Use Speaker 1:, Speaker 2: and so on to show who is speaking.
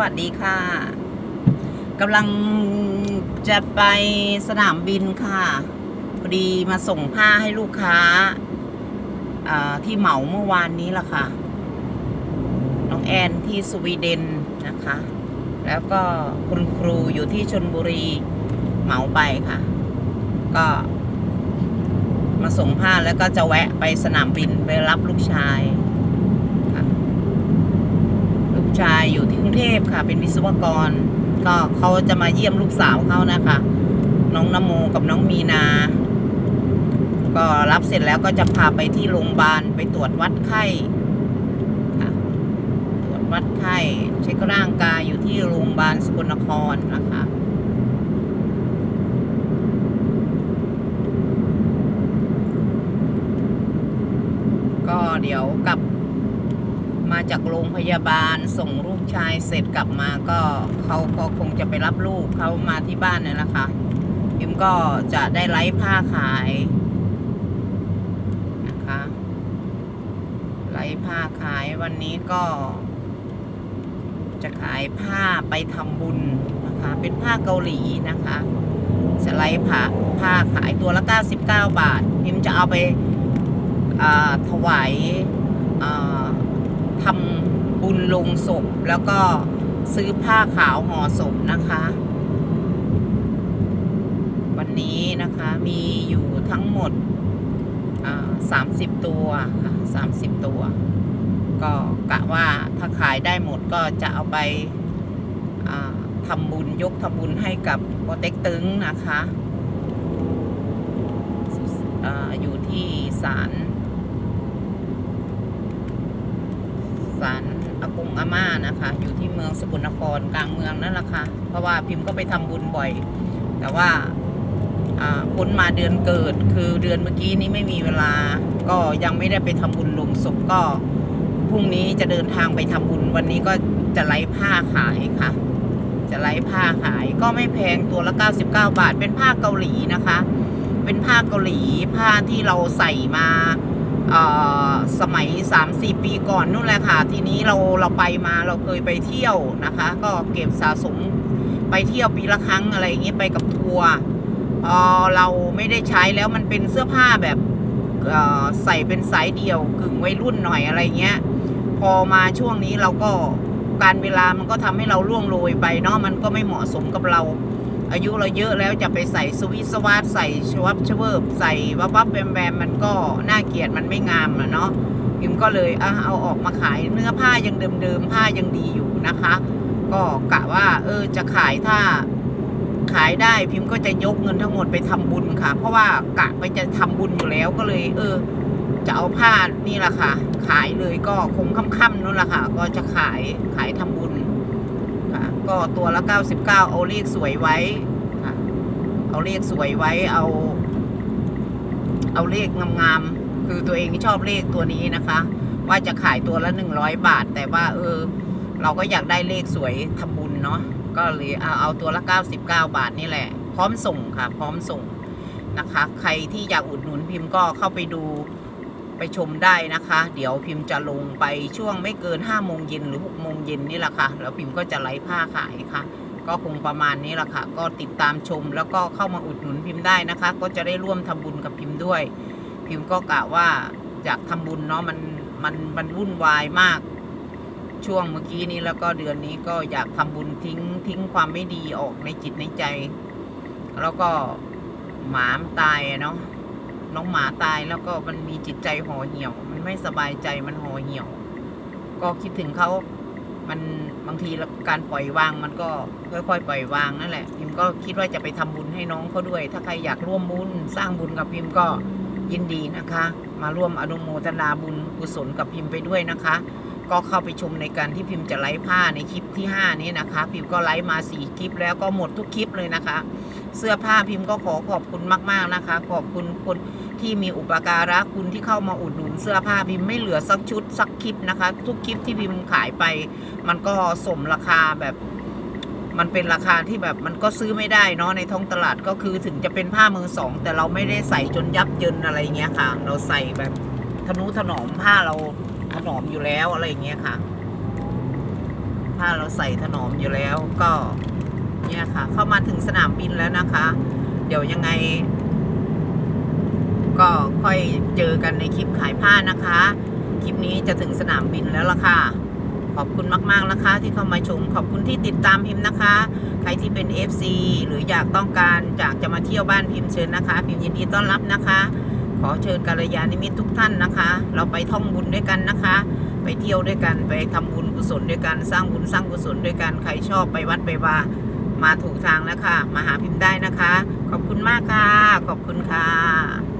Speaker 1: วัสดีค่ะกำลังจะไปสนามบินค่ะพอดีมาส่งผ้าให้ลูกค้าที่เหมาเมื่อวานนี้ล่ะค่ะ น้องแอนที่สวีเดนนะคะ แล้วก็คุณครูอยู่ที่ชนบุรีเหมาไปค่ะ ก็มาส่งผ้าแล้วก็จะแวะไปสนามบินไปรับลูกชาย ชายอยู่ที่กรุงเทพค่ะ เป็นวิศวกร ก็เขาจะมาเยี่ยมลูกสาวเขานะคะ น้องนโมกับน้องมีนา ก็รับเสร็จแล้วก็จะพาไปที่โรงพยาบาลไปตรวจวัดไข้ค่ะตรวจวัดไข้เช็คร่างกายอยู่ที่โรงพยาบาลสกลนครนะคะก็เดี๋ยวกลับ มาจากโรงพยาบาลส่งลูกชายเสร็จกลับมาก็เขาก็คงจะไปรับลูกเขามาที่บ้านเนี่ยแหละค่ะพิมก็จะได้ไลฟ์ผ้าขายนะคะไลฟ์ผ้าขายวันนี้ก็ จะขายผ้าไปทำบุญนะคะ เป็นผ้าเกาหลีนะคะจะไลฟ์ผ้าผ้าขายตัวละ 99 บาทพิมจะเอาไปถวายอ่า ทำบุญลงศพ แล้วก็ซื้อผ้าขาวห่อศพนะคะ วันนี้นะคะมีอยู่ทั้งหมดสามสิบตัวค่ะสามสิบตัว ก็กะว่าถ้าขายได้หมดก็จะเอาไปทำบุญยกทำบุญให้กับโปเต็กตึงนะคะออยู่ที่ศาล ศาลอากงอาม่านะคะ อยู่ที่เมืองสกลนครกลางเมืองนั่นแหละค่ะ เพราะว่าพิมพ์ก็ไปทำบุญบ่อย แต่ว่าพ้นมาเดือนเกิด คือเดือนเมื่อกี้นี้ไม่มีเวลา ก็ยังไม่ได้ไปทำบุญลงศพก็พรุ่งนี้จะเดินทางไปทำบุญ วันนี้ก็จะไล่ผ้าขายค่ะ จะไล่ผ้าขายก็ไม่แพงตัวละ 99 บาท เป็นผ้าเกาหลีนะคะ เป็นผ้าเกาหลีผ้าที่เราใส่มา สมัย 3-4 ปีก่อนนู่นแหละค่ะ ทีนี้เราเราไปมาเราเคยไปเที่ยวนะคะ ก็เก็บสะสมไปเที่ยวปีละครั้งอะไรอย่างเงี้ยไปกับทัวร์เราไม่ได้ใช้แล้วมันเป็นเสื้อผ้าแบบใส่เป็นสายเดี่ยวกึ่งวัยรุ่นหน่อยอะไรเงี้ย พอมาช่วงนี้เราก็การเวลามันก็ทำให้เราล่วงโรยไปเนาะมันก็ไม่เหมาะสมกับเรา อายุเราเยอะแล้วจะไปใส่สวิสวัสใส่ชวับชเวิบใส่วับวับแบมแบมมันก็น่าเกลียดมันไม่งามอะเนาะพิมก็เลยเอาเอาออกมาขายเนื้อผ้ายังเดิมๆผ้ายังดีอยู่นะคะ ก็กะว่า เออจะขายถ้าขายได้พิมก็จะยกเงินทั้งหมดไปทำบุญค่ะ เพราะว่ากะไปจะทำบุญอยู่แล้วก็เลย เออ จะเอาผ้านี่แหละค่ะ ขายเลยก็คงค่ำๆนั่นแหละค่ะ ก็จะขายขายทำบุญ ก็ตัวละ 99 เอาเลขสวยไว้ เอาเลขสวยไว้ เอา เอาเลขงามๆ คือตัวเองชอบเลขตัวนี้นะคะ ว่าจะขายตัวละ 100 บาท แต่ว่า เออ เราก็อยากได้เลขสวยทำบุญเนาะ ก็เลยเอาเอาตัวละ 99 บาทนี่แหละ พร้อมส่งค่ะ พร้อมส่งนะคะ ใครที่อยากอุดหนุนพิมพ์ก็เข้าไปดู ไปชมได้นะคะ เดี๋ยวพิมพ์จะลงไปช่วงไม่เกิน5้าโมงเย็นหรือ6กโมงเย็นนี่แหละค่ะ แล้วพิมพ์ก็จะไลฟ์ผ้าขายค่ะ ก็คงประมาณนี้แหละค่ะ ก็ติดตามชมแล้วก็เข้ามาอุดหนุนพิมพ์ได้นะคะ ก็จะได้ร่วมทำบุญกับพิมพ์ด้วย พิมพ์ก็กะว่าอยากทำบุญเนาะมันมันมันวุ่นวายมาก ช่วงเมื่อกี้นี้แล้วก็เดือนนี้ก็อยากทำบุญทิ้งทิ้งความไม่ดีออกในจิตในใจ แล้วก็หมามตายเนาะ น้องหมาตายแล้วก็มันมีจิตใจห่อเหี่ยว มันไม่สบายใจมันห่อเหี่ยว ก็คิดถึงเขามันบางทีการปล่อยวางมันก็ค่อยๆปล่อยวางนั่นแหละพิมก็คิดว่าจะไปทำบุญให้น้องเขาด้วย ถ้าใครอยากร่วมบุญสร้างบุญกับพิมก็ยินดีนะคะ มาร่วมอนุโมทนาบุญกุศลกับพิมไปด้วยนะคะ ก็เข้าไปชมในการที่พิมจะไลฟ์ผ้าในคลิปที่ 5 นี้นะคะ พิมก็ไลฟ์มา 4 คลิปแล้วก็หมดทุกคลิปเลยนะคะ เสื้อผ้าพิมพ์ก็ขอขอบคุณมาก ๆนะคะ ขอบคุณคนที่มีอุปการะคุณที่เข้ามาอุดหนุนเสื้อผ้าพิมพ์ไม่เหลือสักชุดสักคลิปนะคะ ทุกคลิปที่พิมพ์ขายไป มันก็สมราคาแบบ มันเป็นราคาที่แบบมันก็ซื้อไม่ได้เนาะในท้องตลาดก็คือถึงจะเป็นผ้ามือสอง แต่เราไม่ได้ใส่จนยับเยินอะไรเงี้ยค่ะ เราใส่แบบทนุถนอมผ้าเราถนอมอยู่แล้วอะไรเงี้ยค่ะ ผ้าเราใส่ถนอมอยู่แล้วก็ เนี่ยค่ะ เข้ามาถึงสนามบินแล้วนะคะ เดี๋ยวยังไง ก็ค่อยเจอกันในคลิปขายผ้านะคะ คลิปนี้จะถึงสนามบินแล้วล่ะค่ะ ขอบคุณมาก ๆ นะคะ ที่เข้ามาชม ขอบคุณที่ติดตามพิมพ์นะคะ ใครที่เป็น FC หรืออยากต้องการอยากจะมาเที่ยวบ้านพิมพ์เชิญนะคะ พิมพ์ยินดีต้อนรับนะคะ ขอเชิญกัลยาณมิตรทุกท่านนะคะ เราไปท่องบุญด้วยกันนะคะไปเที่ยวด้วยกันไปทำบุญกุศลด้วยกันสร้างบุญสร้างกุศลด้วยกันใครชอบไปวัดไปวา มาถูกทางแล้วค่ะ มาหาพิมพ์ได้นะคะ ขอบคุณมากค่ะ ขอบคุณค่ะ